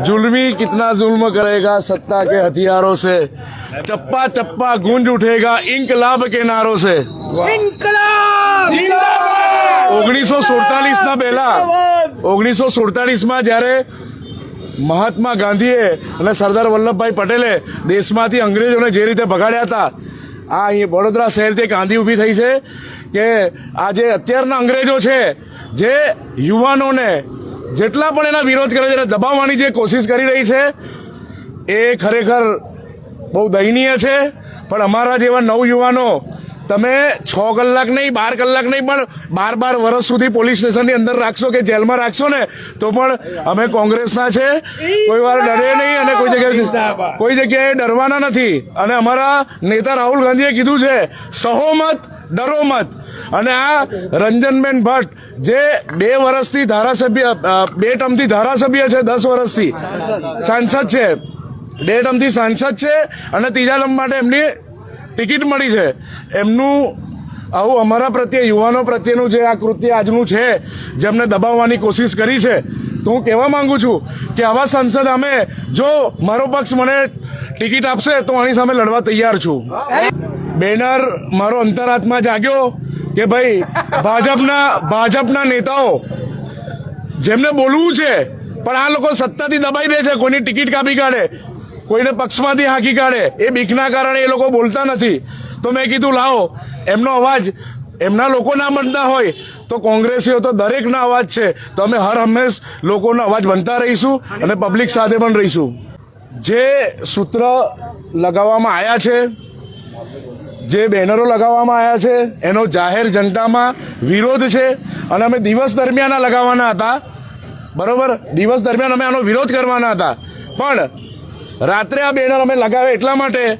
जुल्मी कितना जुल्म करेगा सत्ता के हथियारों से चप्पा चप्पा गूंज उठेगा इंकलाब के नारों से ઓગણીસો સુડતાલીસ ના પહેલા ઓગણીસો સુડતાલીસ માં જયારે મહાત્મા ગાંધીએ અને સરદાર વલ્લભભાઈ પટેલે દેશમાંથી અંગ્રેજોને જે રીતે ભગાડ્યા હતા આ અહીં વડોદરા શહેરથી ગાંધી ઊભી થઈ છે કે આ જે અત્યારના અંગ્રેજો છે જે યુવાનોને જેટલા પણ એના વિરોધ કરે છે એને દબાવવાની જે કોશિશ કરી રહી છે એ ખરેખર બહુ દયનીય છે. પણ અમારા જેવા નવયુવાનો તમે છ કલાક નહીં બાર કલાક નહીં પણ બાર બાર વર્ષ સુધી પોલીસ સ્ટેશનની અંદર રાખશો કે જેલમાં રાખશો ને તો પણ અમે કોંગ્રેસના છે. કોઈ વાર ડરે નહીં અને કોઈ જગ્યાએ કોઈ જગ્યાએ ડરવાના નથી. અને અમારા નેતા રાહુલ ગાંધીએ કીધું છે સહોમત ડરો મત. અને આ રંજનબેન ભટ્ટ, જે બે વર્ષથી ધારાસભ્ય બે ટર્મથી ધારાસભ્ય છે, દસ વર્ષથી. સાંસદ છે. બે ટર્મથી સાંસદ છે અને ત્રીજા ટર્મ માટે એમની ટિકિટ મળી છે. એમનું, આવું અમારા પ્રત્યે, યુવાનો પ્રત્યેનું જે આ કૃત્ય આજનું છે, જેમને દબાવવાની કોશિશ કરી છે, તો હું કહેવા માંગુ છું કે આવા સંસદ અમે જો મારો પક્ષ મને ટિકિટ આપશે, તો આની સામે લડવા તૈયાર છું. બેનર મારો અંતરાત્મા જાગ્યો. કે ભાઈ, ભાજપના ભાજપના નેતાઓ, જેમને બોલવું છે, પણ આ લોકો સત્તાથી દબાઈ દે છે, કોઈની ટિકિટ કાપી કાઢે, કોઈને પક્ષમાંથી હાંકી કાઢે, એ બીકના કારણે એ લોકો બોલતા નથી. તો મેં કીધું, લાવો, એમનો અવાજ, એમના લોકો ના બનતા હોય, તો કોંગ્રેસીઓ તો દરેકના અવાજ છે. તો અમે હર હંમેશ લોકોનો અવાજ બનતા રહીશું અને પબ્લિક સાથે પણ રહીશું. જે સૂત્ર લગાવવામાં આવ્યા છે જે બેનરો લગાવવામાં આવ્યા છે, એનો જાહેર જનતામાં વિરોધ છે અને અમે દિવસ દરમિયાન લગાવવાના હતા. બરોબર? દિવસ દરમિયાન અમે આનો વિરોધ કરવાના હતા. પણ રાત્રે આ બેનર અમે લગાવે એટલા માટે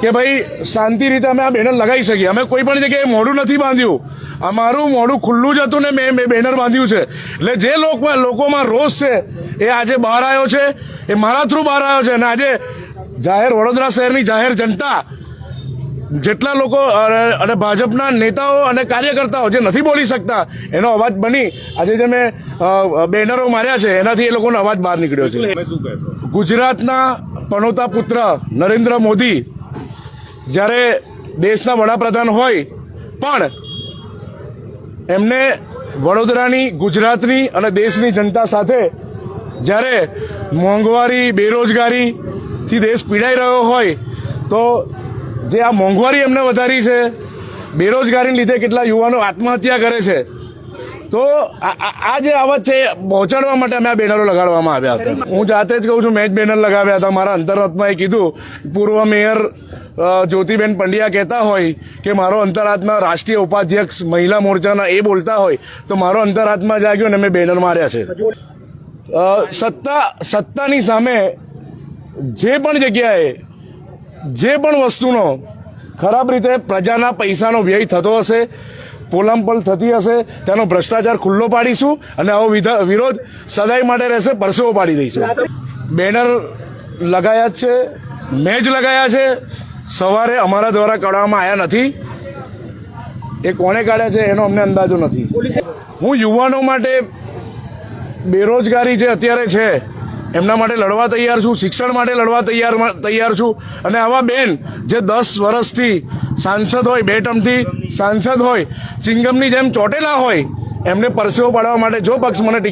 કે ભાઈ, શાંતિ રીતે અમે આ બેનર લગાવી શકીએ. અમે કોઈ પણ જગ્યાએ મોઢું નથી બાંધ્યું. અમારું મોઢું ખુલ્લું જ હતું ને મેં મેં બેનર બાંધ્યું છે. એટલે જે લોકોમાં લોકોમાં રોષ છે, એ આજે બહાર આવ્યો છે. એ મારા થ્રુ બહાર આવ્યો છે. અને આજે જાહેર વડોદરા શહેરની જાહેર જનતા જેટલા લોકો અને ભાજપના નેતાઓ અને કાર્યકર્તાઓ જે નથી બોલી શકતા એનો અવાજ બની. આજે જે મેં બેનરો માર્યા છે એનાથી એ લોકોનો અવાજ બહાર નીકળ્યો છે? ગુજરાતના પનોતા પુત્ર નરેન્દ્ર મોદી જ્યારે દેશના વડાપ્રધાન હોય પણ એમને વડોદરાની ગુજરાતની અને દેશની જનતા સાથે જ્યારે મોંઘવારી બેરોજગારીથી દેશ પીડાઈ રહ્યો હોય તો જે આ મોંઘવારી એમને વધારી છે, બેરોજગારીને લીધે કેટલા યુવાનો આત્મહત્યા કરે છે. તો આ જે અવાજ છે પહોંચાડવા માટે અમે આ બેનરો લગાડવામાં આવ્યા હતા. હું જાતે જ કહું છું, મેં જ બેનર લગાવ્યા હતા. મારા અંતરાત્માએ કીધું, પૂર્વ મેયર જ્યોતિબેન પંડ્યા કહેતા હોય કે મારો અંતરાત્મા રાષ્ટ્રીય ઉપાધ્યક્ષ મહિલા મોરચાના એ બોલતા હોય, તો મારો અંતરાત્મા જાગ્યો અને મેં બેનર માર્યા છે. સત્તા સત્તાની સામે જે પણ જગ્યાએ જે પણ વસ્તુનો ખરાબ રીતે પ્રજાના પૈસાનો વ્યય થતો હશે, પોલામપલ થતી હશે, તેનો ભ્રષ્ટાચાર ખુલ્લો પાડીશું અને આવો વિરોધ સદાય માટે રહેશે, પરસેવો પાડી દઈશું. બેનર લગાયા જ છે મેં જ લગાયા છે, સવારે અમારા દ્વારા કાઢવામાં આવ્યા નથી. એ કોને કાઢ્યા છે, એનો અમને અંદાજો નથી. હું યુવાનો માટે બેરોજગારી જે અત્યારે છે એમના માટે લડવા તૈયાર છું, શિક્ષણ માટે લડવા તૈયાર તૈયાર છું. અને આવા બેન, જે દસ વર્ષથી સાંસદ હોય, બે ટર્મથી સાંસદ હોય ચિંગમની જેમ ચોટેલા હોય, એમને પરસેવો પાડવા માટે જો પક્ષ મને